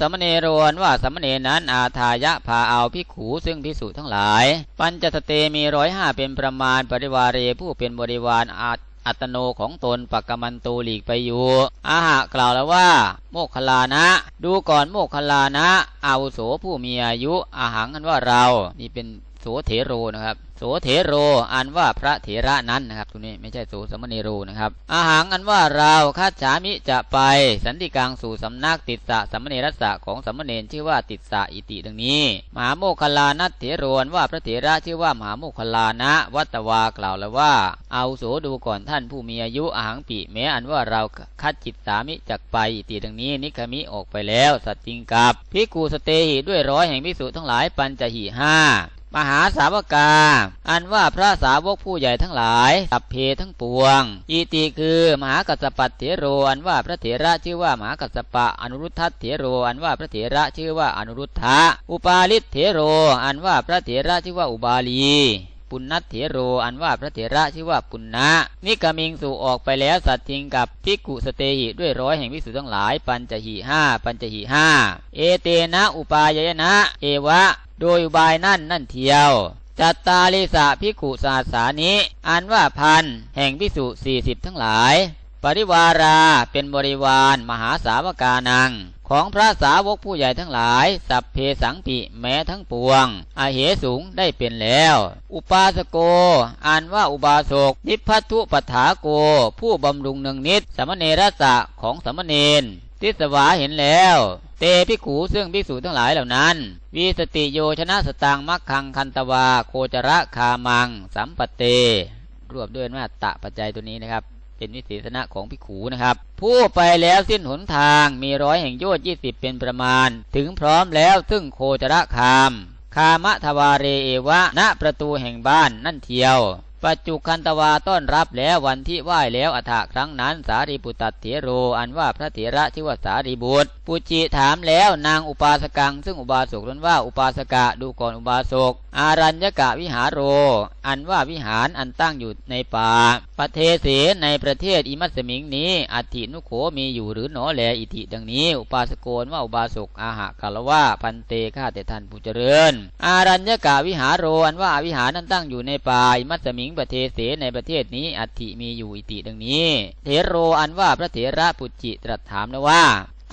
สมณเณรวนว่าสมณเณรนั้นอาทายะพาเอาพิขูซึ่งพิสุทั้งหลาย ปัญจสเตมีร้อยห้าเป็นประมาณปริวาเรผู้เป็นบริวารอาอัตโนของตนปักกมันตูหลีกไปอยู่ อาหะกล่าวแล้วว่า โมคคลานะ ดูก่อนโมคคลานะอาวุโสผู้มีอายุอาหังกันว่าเรา นี่เป็น โสเถโรนะครับ โสเถโรอันว่าพระเถระนั้นนะครับตรงนี้ไม่ใช่โสสมณีโรนะครับ อาหารอันว่าเราคาฉามิจะไป สันติกลางสู่สำนักติดสะสมณีรัศของสมณีชื่อว่าติดสะอิติดังนี้ มหาโมคลานัตเถโรนว่าพระเถระชื่อว่ามหาโมคลานะวัตวากล่าวแล้วว่า เอาโสดูก่อนท่านผู้มีอายุอาหารปีแม้อันว่าเราคัดจิตสามิจักไปอิติดังนี้ นิคมิออกไปแล้ว สัจจิงกับพิกูสเตหิด้วยร้อยแห่งพิสุทั้งหลายปัญจหีห้า มหาสาวกา อันว่าพระสาวกผู้ใหญ่ทั้งหลาย สัพเพทั้งปวง อีติคือมหากัสปัตเถโร อันว่าพระเถระชื่อว่ามหากัสปะอนุรุทธเถโร อันว่าพระเถระชื่อว่าอนุรุทธะ อุปาลิเถโร อันว่าพระเถระชื่อว่าอุบาลี ปุณณเถโรอันว่าพระเถระชื่อว่าปุณณะนิกมิงสู่ออกไปแล้วสัตทิงกับพิกุสเตหิด้วยร้อยแห่งวิสุทั้งหลาย ปัญจหีห้าปัญจหีห้าเอเตนะอุปายยนะ เอวะ โดยอุบายนั่นนั่นเทียวจัตตาลิสะพิกุศาสานิอันว่าพันแห่งพิสุสี่สิบทั้งหลาย ปริวาราเป็นบริวารมหาสาวกานัง ของพระสาวกผู้ใหญ่ทั้งหลาย สัพเพสังปิแม้ทั้งปวงอาเหสูงได้เป็นแล้ว อุปาสโกอันว่าอุบาสกนิพพัทุปถาโก ผู้บำรุงหนึ่งนิดสมณเณรสะของสมณเณรทิสวาเห็นแล้ว เตพิขูซึ่งภิกษุทั้งหลายเหล่านั้นวิสติโยชนะสตังมักคังคันตวา โคจระคามัง สัมปเต รวบด้วยว่าตะปัจจัยตัวนี้นะครับ เป็นวิสีสนะของพิขูนะครับ ผู้ไปแล้วสิ้นหนทางมีร้อยแห่งโยชน์ยี่สิบเป็นประมาณ ถึงพร้อมแล้วซึ่งโคจรคาม คามะทวาเรเอวะณประตูแห่งบ้านนั่นเทียว ปัจจุคันตวาต้อนรับแล้ววันที่ไหว้แล้วอัฐครั้งนั้นสารีบุตรเถโร อันว่าพระเถระชื่อว่าสารีบุตร ปุจิถามแล้วนางอุปาสกัง ซึ่งอุบาสกนั้นว่าอุปาสกะดูก่อนอุบาสก อารัญญกะวิหารโร อันว่าวิหารอันตั้งอยู่ในป่าประเทศในประเทศอิมัสมิงนี้อัตินุโขมีอยู่หรือหนอแลอิติดังนี้ อุปาสโกนว่าอุบาสกอาหะกาลว่าพันเตฆาแต่ท่านผู้เจริญ อารัญญกะวิหารโรอันว่าวิหารนั้นตั้งอยู่ในป่าอิมัสมิงประเทศในประเทศนี้อัติมีอยู่อิติดังนี้ เทโรอันว่าพระเถระปุจิตรัสถามนะว่า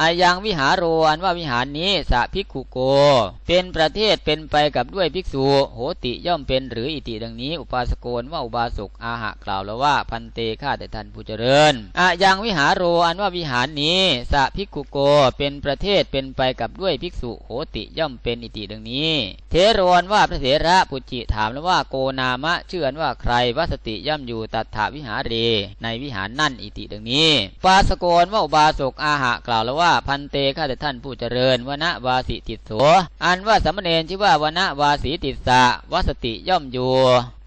อายังวิหารโรนว่าวิหารนี้สะภิกขุโก เป็นประเทศเป็นไปกับด้วยภิกษุ โหติย่อมเป็นหรืออิติดังนี้ อุปาสโกนว่าอุบาสกอาหะกล่าวแล้วว่าพันเตฆ่าแต่ท่านผู้เจริญอายังวิหารโรอันว่าวิหารนี้สะภิกขุโก เป็นประเทศเป็นไปกับด้วยภิกษุ โหติย่อมเป็นอิติดังนี้ เทโรนว่าพระเถระปุจิถามแล้วว่าโกนามะเชื่อว่าใครวัสติย่อมอยู่ตัถาวิหารเรในวิหารนั่นอิติดังนี้ ปาสโกนว่าอุบาสกอาหะกล่าวแล้วว่าว่าพันเตข้าแต่ท่านผู้เจริญวนวาสิติโสอันว่าสมณเณรชื่อว่าวนวาสีติสะวสติย่อมอยู่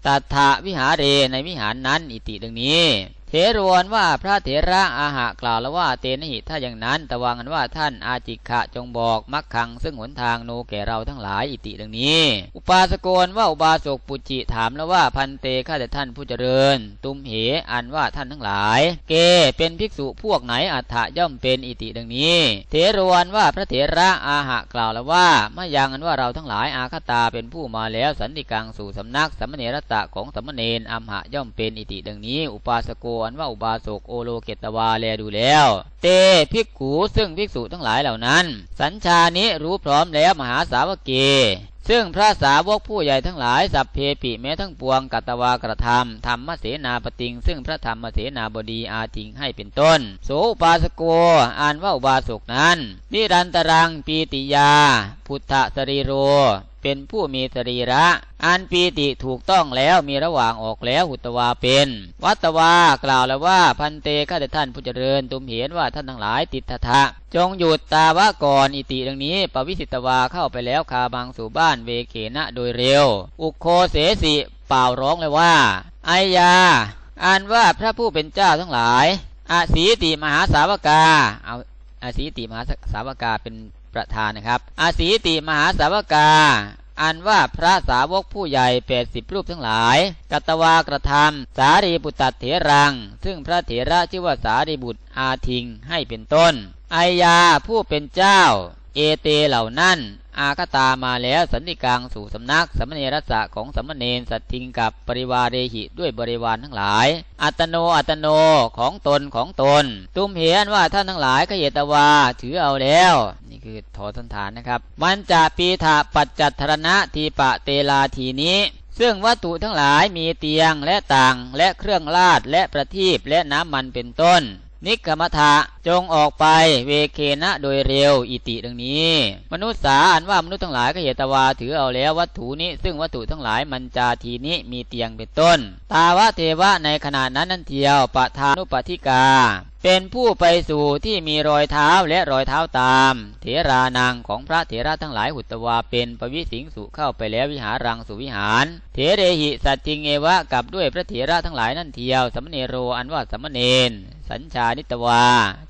ตัทะวิหารเรในวิหารนั้นอิติดังนี้ เทรวนว่าพระเถระอาหะกล่าวแล้วว่าเตนหิถ้าอย่างนั้นตะวังกันว่าท่านอาจิกะจงบอกมักขัง ซึ่งหนทางโนแก่เราทั้งหลายอิติดังนี้ อุปาสกนว่าอุบาสกปุจิถามแล้วว่าพันเตข้าแต่ท่านผู้เจริญ ตุมเหอันว่าท่านทั้งหลาย เกเป็นภิกษุพวกไหนอัฏฐย่อมเป็นอิติดังนี้เทรวนว่าพระเถระอาหะกล่าวแล้วว่าไม่ยังกันว่าเราทั้งหลายอาคตาเป็นผู้มาแล้วสันติกังสู่สำนักสัมเนรตะของสัมเนรอัมหะย่อมเป็นอิติดังนี้ อุปาสกรว่าอุบาสกโอโลเกตวาแลดูแล้ว เตภิกขูซึ่งภิกษุทั้งหลายเหล่านั้น สัญชานิรู้พร้อมแล้วมหาสาวกี ซึ่งพระสาวกผู้ใหญ่ทั้งหลายสัพเพปิแม้ทั้งปวงกัตวากระทำธรรมเสนาปติง ซึ่งพระธรรมเสนาบดีอาทิงให้เป็นต้น โสปาสโกอ่านว่าอุบาสกนั้นนิรันตรังปีติยา พุทธสรีโรเป็นผู้มีสรีระ อันปีติถูกต้องแล้วมีระหว่างออกแล้วหุตวาเป็น วัตวากล่าวแล้วว่าพันเตข้าแต่ท่านผู้เจริญตุมเห็นว่าท่านทั้งหลายติดทะ จงหยุดตาวะก่อนอิติดังนี้ ปวิสิตวาเข้าไปแล้วคาบังสู่บ้านเวเขนะโดยเร็ว อุโคเสสิเป่าร้องเลยว่าไอยาอันว่าพระผู้เป็นเจ้าทั้งหลายอาศีติมหาสาวกาเอาอาศีติมหาสาวกาเป็นประธานนะครับอาศีติมหาสาวกา อันว่าพระสาวกผู้ใหญ่แปดสิบรูปทั้งหลาย กัตวากระทำสารีบุตรเถรัง ซึ่งพระเถระชื่อว่าสารีบุตรอาทิงให้เป็นต้นไอยาผู้เป็นเจ้า เอเตเหล่านั้น อาคตามาแล้วสันติกังสู่สำนักสมณีรัศของสมณเณรสัตทิงกับปริวาเรหิด้วยบริวารทั้งหลาย อัตโนอัตโนของตนของตน ตุมเห็นว่าท่านทั้งหลายขยตวาถือเอาแล้ว นี่คือถอสันฐานนะครับ มันจะปีถาปัจจัตธรณะทีปะเตลาทีนี้ซึ่งวัตถุทั้งหลายมีเตียงและต่างและเครื่องลาดและประทีปและน้ำมันเป็นต้น นิกรรมทะจงออกไปเวเคนะโดยเร็วอิติดังนี้ มนุษย์สาอันว่ามนุษย์ทั้งหลายก็เหตวาถือเอาแล้ววัตถุนี้ ซึ่งวัตถุทั้งหลายมันจาทีนี้มีเตียงเป็นต้น ตาวะเทวะในขณะนั้นนั่นเทียวปะทานุปธิกา เป็นผู้ไปสู่ที่มีรอยเท้าและรอยเท้าตาม เถรานางของพระเถระทั้งหลายหุตวาเป็นปวิสิงสุเข้าไปแล้ววิหารังสุวิหาร เถเรหิสัตจิงเอวะกับด้วยพระเถระทั้งหลายนั่นเทียวสมเนโรอันว่าสมเนน สัญชานิตวา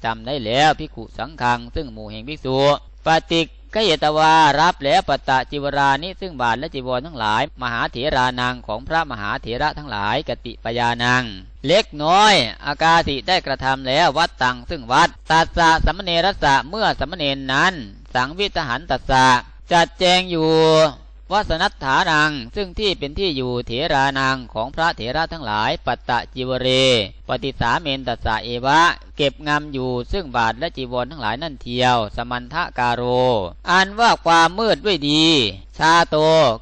จำได้แล้วพิกุสังคัง ซึ่งหมู่แห่งภิกษุปฏิ กเยตวารับแล้วปตะจิวรานิซึ่งบาทและจิวรทั้งหลาย มหาเถรานางของพระมหาเถระทั้งหลายกติปยานัง เล็กน้อย อากาสิได้กระทำแล้ววัดตังซึ่งวัดตัสสะสัมเนรัสสะเมื่อสัมเนนนั้น สังวิตหันตัสสะจัดแจงอยู่ วัสนัตถานัง ซึ่งที่เป็นที่อยู่เถรานางของพระเถระทั้งหลาย ปัตตะจิวเร ปฏิสาเมนตัสสะเอวะ เก็บงำอยู่ซึ่งบาทและจีวรทั้งหลายนั่นเทียว สมันทะกาโรอันว่าความมืดด้วยดี ชาโต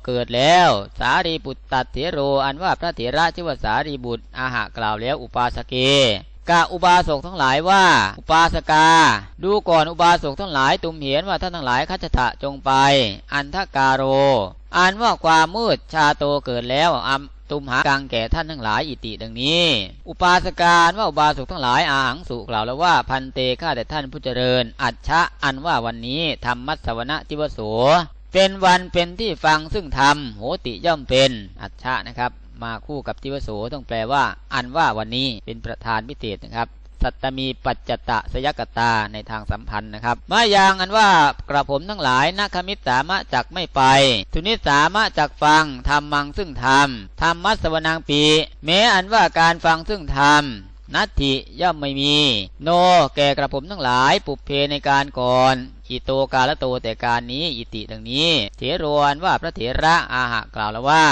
เกิดแล้ว สารีบุตรตัดเถโร อันว่าพระเถระชื่อว่าสารีบุตรอาหะกล่าวแล้วอุปาสเก กาอุบาสกทั้งหลายว่า อุปาสกา ดูก่อนอุบาสกทั้งหลายตุมเห็นว่าท่านทั้งหลายคัจฉะจงไป อันทกาโรอ่านว่าความมืดชาโตเกิดแล้วอัมตุมหากังแก่ท่านทั้งหลายอิติดังนี้ อุปาสการว่าอุบาสกทั้งหลายอาหังสุกล่าวแล้วว่าพันเตข้าแต่ท่านผู้เจริญ อัจฉะอันว่าวันนี้ธรรมมัสวนะจิวโสเป็นวันเป็นที่ฟังซึ่งธรรมโหติย่อมเป็นอัจฉะนะครับ มาคู่กับจิวโสต้องแปลว่า อันว่าวันนี้เป็นประธานพิเศษนะครับสัตตมีปัจจตะสยกตาในทางสัมพันธ์นะครับมาอย่างอันว่ากระผมทั้งหลายนักขมิตสามะจักไม่ไป ทุนิสามะจักฟังทำมังซึ่งธรรมธรรมมัสวนังปีแม้อันว่าการฟังซึ่งธรรมนัตถิย่อมไม่มี โน แก่กระผมทั้งหลายปุเพในการก่อนอิโตกาละโตแต่การนี้อิติดังนี้ เถรวนว่าพระเถระอาหะกล่าวแล้วว่า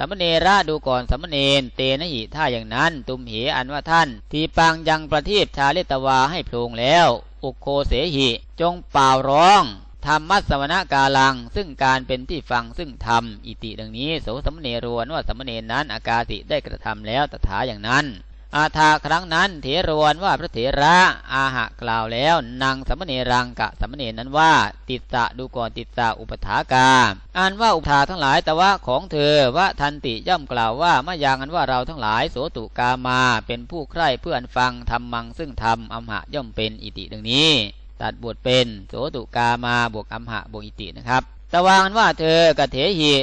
สมเณระดูก่อนสมเณรเตนะหิถ้าอย่างนั้น ตุมเหอันว่าท่าน ทีปังยังประทีปชาเลตวาให้โพลงแล้ว อุโคเสหิ จงเป่าร้องธรรมัสวนกาลัง ซึ่งการเป็นที่ฟังซึ่งธรรม อิติดังนี้โสสมเนรวนว่าสมเนรนั้นอากาสิได้กระทำแล้วตถาอย่างนั้น อาทาครั้งนั้นเถรวนว่าพระเถระอาหะกล่าวแล้วนางสมณีรังกะสมณีนั้นว่า ติดสะดูก่อนติดสะอุปถากาอันว่าอุปถาทั้งหลายแต่ว่าของเธอว่าทันติย่อมกล่าวว่ามาอย่างอันว่าเราทั้งหลายโสตุกามา เป็นผู้ใคร่เพื่อนฟังทำมังซึ่งทำอัมหะย่อมเป็นอิติดังนี้ ตัดบทเป็นโสตุกามาบวกอัมหะบวกอิตินะครับแต่ว่าอันว่าเธอกะเถหิ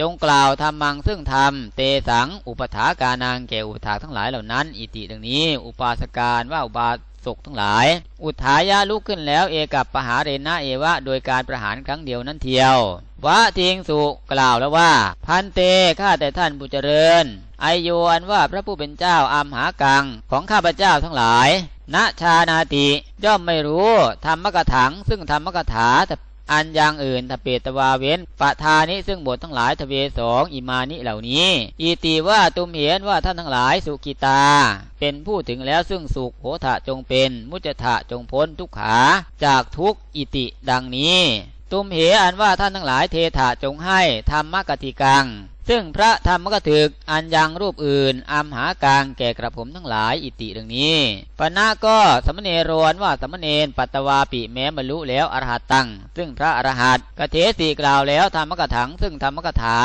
จงกล่าวทำมังซึ่งทำเตสังอุปถากานางแก่อุปถาทั้งหลายเหล่านั้น อิติดังนี้ อุปาสการว่าอุบาสกทั้งหลาย อุทายาลุกขึ้นแล้วเอกับปหาเรนะเอวะ โดยการประหารครั้งเดียวนั้นเทียววะทิงสุกล่าวแล้วว่า พันเตข้าแต่ท่านผู้เจริญไอโยนว่าพระผู้เป็นเจ้าอัมหากังของข้าพเจ้าทั้งหลายณชานาติ ย่อมไม่รู้ธรรมกถังซึ่งธรรมกถาแต อันอย่างอื่นทเปตวาเว้นปะทานิซึ่งบททั้งหลายทเวสองอิมานิเหล่านี้อีตีว่าตุมเห็นว่าท่านทั้งหลายสุกิตา เป็นผู้ถึงแล้วซึ่งสุขโหทะจงเป็น มุจทะจงพ้นทุกขา จากทุกอิติดังนี้ ตุมเหอันว่าท่านทั้งหลายเทถะจงให้ธรรมกติกัง ซึ่งพระธรรมกถึกอันยังรูปอื่นอัมหากลางแก่กระผมทั้งหลายอิติดังนี้ปณะก็สมณเณรวนว่าสมณเณรปัตตวาปิแม้บรรลุแล้วอรหัตตัง ซึ่งพระอรหัตกเทสีกล่าวแล้วธรรมกถัง ซึ่งธรรมกถา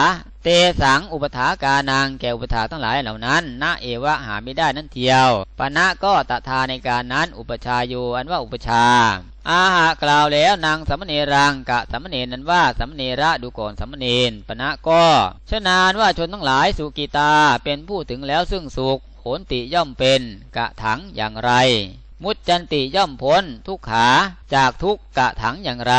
เตสังอุปถากานางแก่อุปถาทั้งหลายเหล่านั้นณเอวะหาไม่ได้นั่นเทียวปณะก็ตถาในการนั้นอุปชาโยอันว่าอุปชา อาหากล่าวแล้วนางสัมเนรังกะสัมเนนั้นว่าสัมเนระดูก่อนสัมเนนปณะก็ชนานว่าชนทั้งหลายสุกิตาเป็นผู้ถึงแล้วซึ่งสุขโหนติย่อมเป็นกะถังอย่างไร มุจจันติย่อมพ้นทุกขาจากทุกกะถังอย่างไร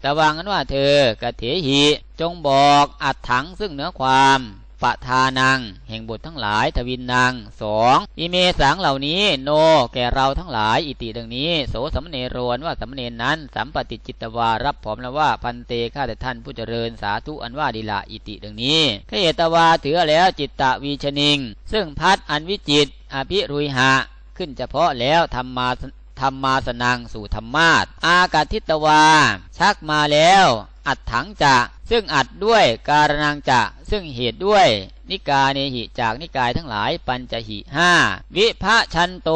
แต่วางนั้นว่าเธอกะเถหีจงบอกอัดถังซึ่งเนื้อความ ปะทานัง แห่งบททั้งหลายทวินนางสองอิเมสังเหล่านี้โน แก่เราทั้งหลาย อิติดังนี้ โสสัมเนรวนว่าสัมเนรนั้น สัมปติจิตวารับผอมแล้วว่าพันเตข้าแต่ท่านผู้เจริญสาธุอันว่าดีละอิติดังนี้ขเอตวาถือแล้วจิตตะวีชนิง ซึ่งพัดอันวิจิตอภิรุยหะ ขึ้นเฉพาะแล้วทำมาธรรมาสนังสู่ธรรมาตอากาทิตวา ชักมาแล้ว อัดถังจะ ซึ่งอัดด้วยการนังจะซึ่งเหตุด้วย นิกาเนหิจากนิกายทั้งหลายปัญจหิห้าวิพะชันโต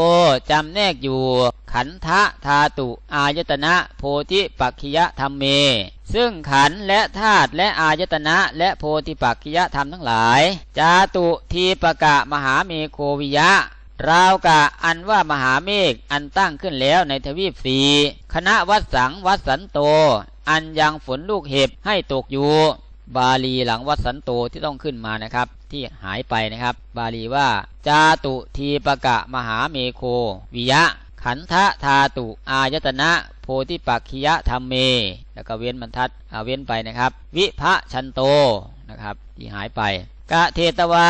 จำแนกอยู่ ขันธะธาตุ อายตนะ โพธิปักขิยธรรมเม ซึ่งขันและธาตุและอายตนะ และโพธิปักขิยธรรมทั้งหลาย จาตุทีปกะมหาเมโควิยะราวกะอันว่ามหาเมฆอันตั้งขึ้นแล้วในทวีปสีคณะวัดสังวัดสันโต อันยังฝนลูกเห็บให้ตกอยู่ บาลีหลังวัดสันโตที่ต้องขึ้นมานะครับ ที่หายไปนะครับ บาลีว่า จาตุทีปกะมหาเมโค วิยะ ขันธะธาตุ อายตนะโพธิปักขิยธรรมเม แล้วก็เว้นบรรทัดเอาเว้นไปนะครับ วิพะชันโตนะครับ ที่หายไปกะเทตวา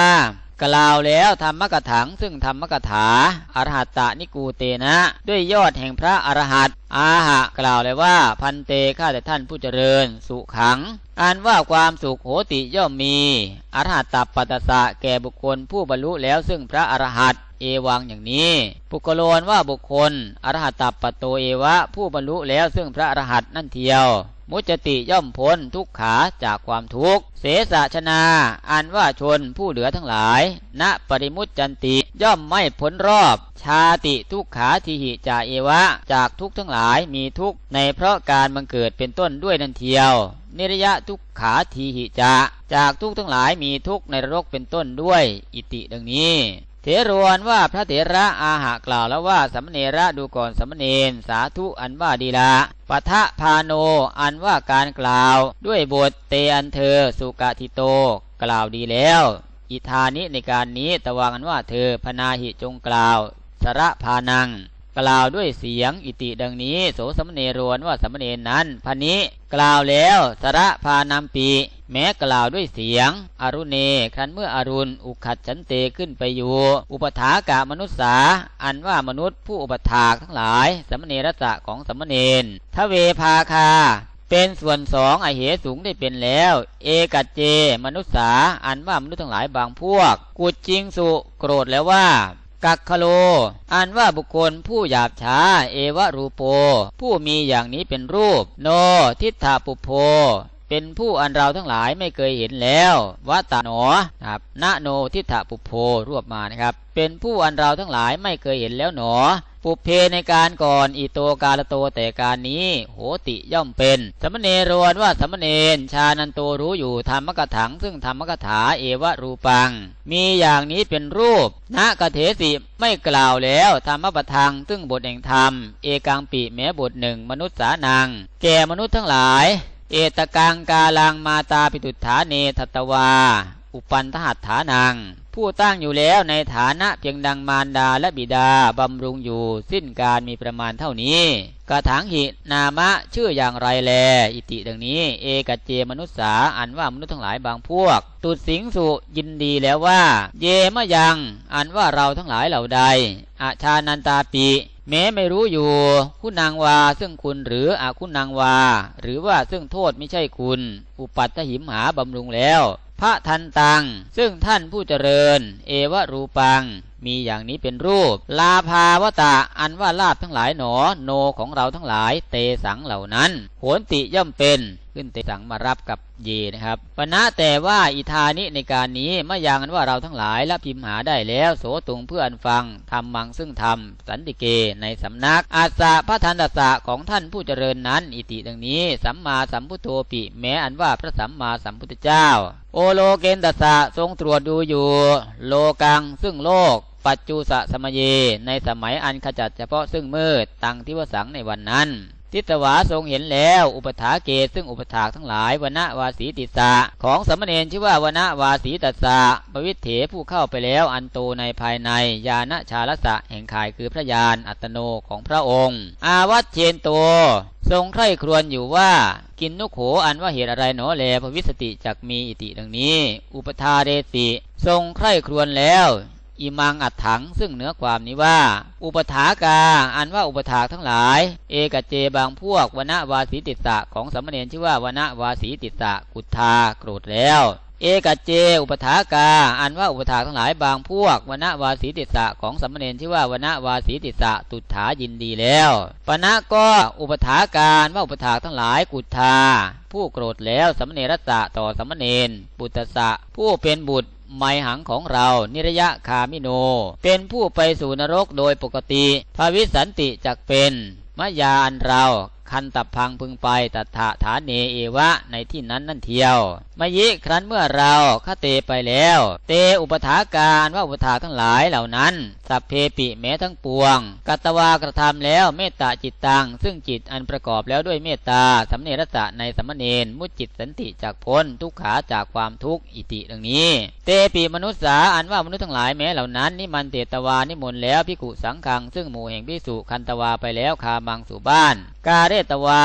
กล่าวแล้วธรรมกถังซึ่งธรรมกถาอรหัตตานิกูเตนะ ด้วยยอดแห่งพระอรหัตอาหะกล่าวเลยว่า พันเตข้าแต่ท่านผู้เจริญ สุขังอันว่าความสุขโหติย่อมมี อรหัตตปัตสะแก่บุคคลผู้บรรลุแล้วซึ่งพระอรหัตเอวังอย่างนี้ปุกโลนว่าบุคคล อรหัตตปัตโตเอวะผู้บรรลุแล้วซึ่งพระอรหัตนั่นเทียว มุจติย่อมพ้นทุกขาจากความทุกข์ เสสะชนา อันว่าชนผู้เหลือทั้งหลาย ณ ปริมุตจันติย่อมไม่พ้นรอบ ชาติทุกขาทีหิจาเอวะ จากทุกทั้งหลายมีทุกในเพราะการบังเกิดเป็นต้นด้วยนันเทียว นิรยะทุกขาทีหิจาจากทุกทั้งหลายมีทุกในรกเป็นต้นด้วย อิติดังนี้ เถรวนว่าพระเถระอาหะกล่าวแล้วว่าสัมเนระดูก่อนสัมเนนสาธุอันว่าดีละปะทะพาโนอันว่าการกล่าว ด้วยบทเตอันเธอสุกติโต กล่าวดีแล้ว อิธานิในการนี้ตะวังอันว่าเธอพนาหิจงกล่าว สระพานัง กล่าวด้วยเสียงอิติดังนี้ โสสมเนรวนว่าสมเนรนั้นพันนี้กล่าวแล้วสระพานามปี แม้กล่าวด้วยเสียง อรุเนครั้นเมื่ออรุณ อุขัดฉันเตขึ้นไปอยู่ อุปถากะมนุษสา อันว่ามนุษย์ผู้อุปถากทั้งหลาย สมเนรสะของสมเนรทเวภาคาเป็นส่วนสองอเหสูงได้เป็นแล้ว เอกัจเจ มนุษสา อันว่ามนุษย์ทั้งหลายบางพวก กุดจิงสุโกรธแล้วว่า กักคโล อันว่าบุคคลผู้หยาบช้า เอวะรูโป ผู้มีอย่างนี้เป็นรูป โน ทิฏฐาปุโพเป็นผู้อันเราทั้งหลายไม่เคยเห็นแล้ววัตโนครับณโนทิฏฐาปุโพรวบมานะครับ เป็นผู้อันเราทั้งหลายไม่เคยเห็นแล้วหนอ ปุเพในการก่อนอิโตกาลโตแต่การนี้ โหติย่อมเป็น สมณเณรวนว่าสมณเณรชานันโตรู้อยู่ธรรมกถัง ซึ่งธรรมกถาเอวะรูปัง มีอย่างนี้เป็นรูปณกเถสิไม่กล่าวแล้วธรรมปทัง ซึ่งบทแห่งธรรม เอกังปิแม้บทหนึ่งมนุษย์สานัง แก่มนุษย์ทั้งหลาย เอตกังกาลังมาตาปิตุฐาเนทตวา อุปันทหัตถานัง ผู้ตั้งอยู่แล้วในฐานะเพียงดังมารดาและบิดาบำรุงอยู่สิ้นการมีประมาณเท่านี้กระถังหินามะชื่ออย่างไรแล อิติดังนี้ เอกเจมนุษสาอันว่ามนุษย์ทั้งหลายบางพวก ตุดสิงสุยินดีแล้วว่า เยมะยัง อันว่าเราทั้งหลายเหล่าใดอาชานันตาปีแม้ไม่รู้อยู่ คุณนางวาซึ่งคุณหรืออาคุณนางวา หรือว่าซึ่งโทษไม่ใช่คุณ อุปัตตหิมหาบำรุงแล้ว พระทันตัง ซึ่งท่านผู้เจริญ เอวรูปัง มีอย่างนี้เป็นรูป ลาภาวตะอันว่าลาบทั้งหลายหนอ โนของเราทั้งหลาย เตสังเหล่านั้น โหนติย่อมเป็น ขึ้นเตสังมารับกับเยนะครับปณะแต่ว่าอิธานิในการนี้ไม่ยังกันว่าเราทั้งหลายละพิมหาได้แล้วโสตุงเพื่ออันฟังทำมังซึ่งทำสันติเกในสำนัก อาสาพระทันตสะของท่านผู้เจริญนั้น อิติดังนี้ สัมมาสัมพุทโธปิแม้อันว่าพระสัมมาสัมพุทธเจ้า โอโลเกนตสะทรงตรวจดูอยู่ โลกังซึ่งโลกปัจจุสะสมเย ในสมัยอันขจัดเฉพาะซึ่งมืด ตังทิวสังในวันนั้น ทิตวาทรงเห็นแล้ว อุปถาเกตซึ่งอุปถากทั้งหลายวณวาสีติสะของสมณเณรชื่อว่าวณวาสีตัสสะปวิเถผู้เข้าไปแล้วอันโตในภายในญาณชาลสะแห่งข่ายคือพระญาณอัตโนของพระองค์ อาวัตเชนโตทรงใคร่ครวญอยู่ว่ากินนุโขอันว่าเหตุอะไรหนอแลพวิสติจักมีอิติดังนี้ อุปทาเดสิทรงใคร่ครวญแล้ว อิมังอัดถังซึ่งเนื้อความนี้ว่า อุปถากา อันว่าอุปถากทั้งหลาย เอกเจบางพวกวนวาสีติสะของสมณเณรชื่อว่าวนวาสีติสะกุทาโกรธแล้ว เอกเจ อุปถากา อันว่าอุปถากทั้งหลายบางพวกวนวาสีติสะของสมณเณรชื่อว่าวนวาสีติสะตุถายินดีแล้วปณะก็อุปถาการว่าอุปถากทั้งหลายกุทาผู้โกรธแล้วสมณเณรสะต่อสมณเณรปุตตสะผู้เป็นบุตร ไมหังของเรานิรยะคามิโน เป็นผู้ไปสู่นรกโดยปกติภาวิสันติจักเป็นมะยาอันเรา คันตับพังพึงไปตัถาฐานเนเอวะในที่นั้นนั่นเทียวมยิครั้นเมื่อเราข้าเตไปแล้ว เตอุปถาการว่าอุปถาทั้งหลายเหล่านั้น สัพเพปิแม้ทั้งปวง กัตวากระทำแล้วเมตตาจิตตังซึ่งจิตอันประกอบแล้วด้วยเมตตาสำเนรสะในสัมเนนมุจิตสันติจากพ้นทุกขาจากความทุกข์อิติดังนี้ เตปิมนุษย์สาอันว่ามนุษย์ทั้งหลายแม้เหล่านั้นนิมันเตตวานิมนต์แล้วพิกุสังขังซึ่งหมู่แห่งพิสุคันตวาไปแล้วคามังสู่บ้าน กาเรตวา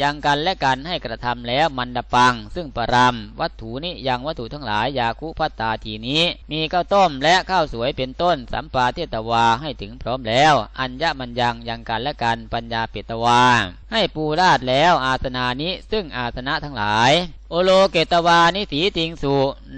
ยังกันและกันให้กระทำแล้วมันดปัง ซึ่งปรำวัตถุนี้ยังวัตถุทั้งหลายยาคุพัตตาทีนี้ มีข้าวต้มและข้าวสวยเป็นต้น สัมปาเทตวาให้ถึงพร้อมแล้ว อัญญมันยังยังกันและกันปัญญาเปตวา ให้ปูราดแล้วอาสนานี้ซึ่งอาสนะทั้งหลายโอโลเกตวานิสีติงสุ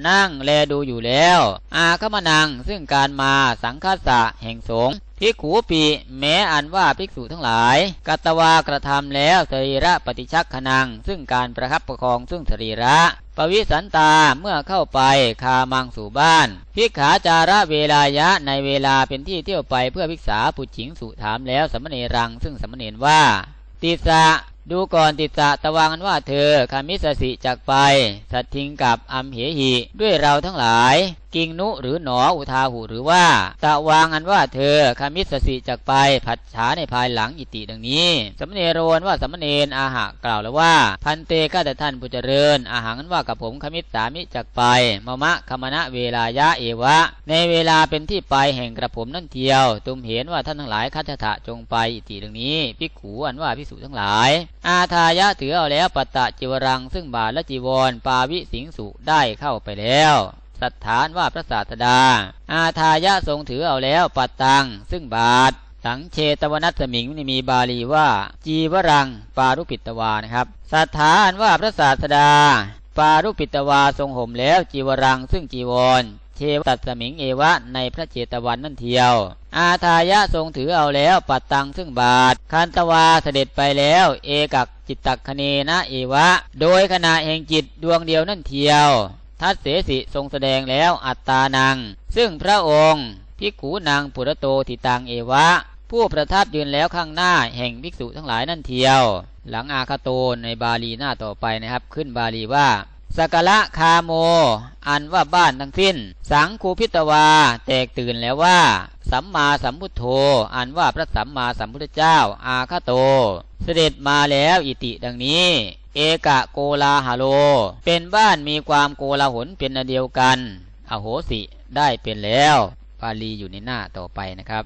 นั่งแลดูอยู่แล้ว อาคมนังซึ่งการมาสังคสะแห่งสงภิกขูปีแม้อันว่าภิกษุทั้งหลาย กัตวากระทำแล้วสรีระปฏิชักขนัง ซึ่งการประคับประคองซึ่งสรีระ ปวิสันตาเมื่อเข้าไปคามังสู่บ้านพิกขาจาระเวลายะในเวลาเป็นที่เที่ยวไปเพื่อภิกษาผู้หญิงสุถามแล้วสมณเณรัง ซึ่งสมณเณรว่าติสะ ดูก่อนติสะตะวังกันว่าเธอคามิสสิจากไป สัตทิงกับอัมเหหิ ด้วยเราทั้งหลายกิงนุหรือหนออุทาหูหรือว่าตะวางอันว่าเธอคมิสสิจากไปผัดฉาในภายหลังอิติดังนี้สมเนโรนว่าสมเนนอาหะกล่าวแล้วว่า พันเตก็แต่ท่านผู้เจริญ อาหารนั้นว่ากับผมคมิสสามิจากไปมะมะคมณะเวลายะเอวะ ในเวลาเป็นที่ไปแห่งกระผมนั่นเทียว ตุมเห็นว่าท่านทั้งหลายคัจฉะจงไปอิติดังนี้พิกขูอันว่าพิสุทั้งหลาย อาทายะถือเอาแล้วปตตะจิวรังซึ่งบาทและจีวรปาวิสิงสุได้เข้าไปแล้ว สัทธานว่าพระศาสดา อาทายะทรงถือเอาแล้วปัตตัง ซึ่งบาทสังเชตวนัสมิงนี่มีบาลีว่า จีวรัง ปารุปิตวานะครับสัทธานว่าพระศาสดา ปารุปิตวาทรงห่มแล้วจีวรัง ซึ่งจีวรเทวตัสมิงเอวะในพระเจตวันนั่นเทียว อาทายะทรงถือเอาแล้วปัตตังซึ่งบาท คันตวาเสด็จไปแล้ว เอกักจิตตักคเนนะเอวะ โดยขณะแห่งจิตดวงเดียวนั่นเทียว ทัศเสสิทรงแสดงแล้วอัตตานัง ซึ่งพระองค์พิกขูนางปุรโตทิตังเอวะ ผู้ประทับยืนแล้วข้างหน้าแห่งภิกษุทั้งหลายนั่นเทียว หลังอาคาโตในบาลีหน้าต่อไปนะครับ ขึ้นบาลีว่าสกละคาโม อันว่าบ้านทั้งสิ้น สังคูพิตวา แตกตื่นแล้วว่า สัมมาสัมพุทโธ อันว่าพระสัมมาสัมพุทธเจ้า อาคาโต เสด็จมาแล้วอิติดังนี้ เอกะโกลาหาโล เป็นบ้านมีความโกลาหลเป็นอันเดียวกัน อโหสิได้เป็นแล้วปาลีอยู่ในหน้าต่อไปนะครับ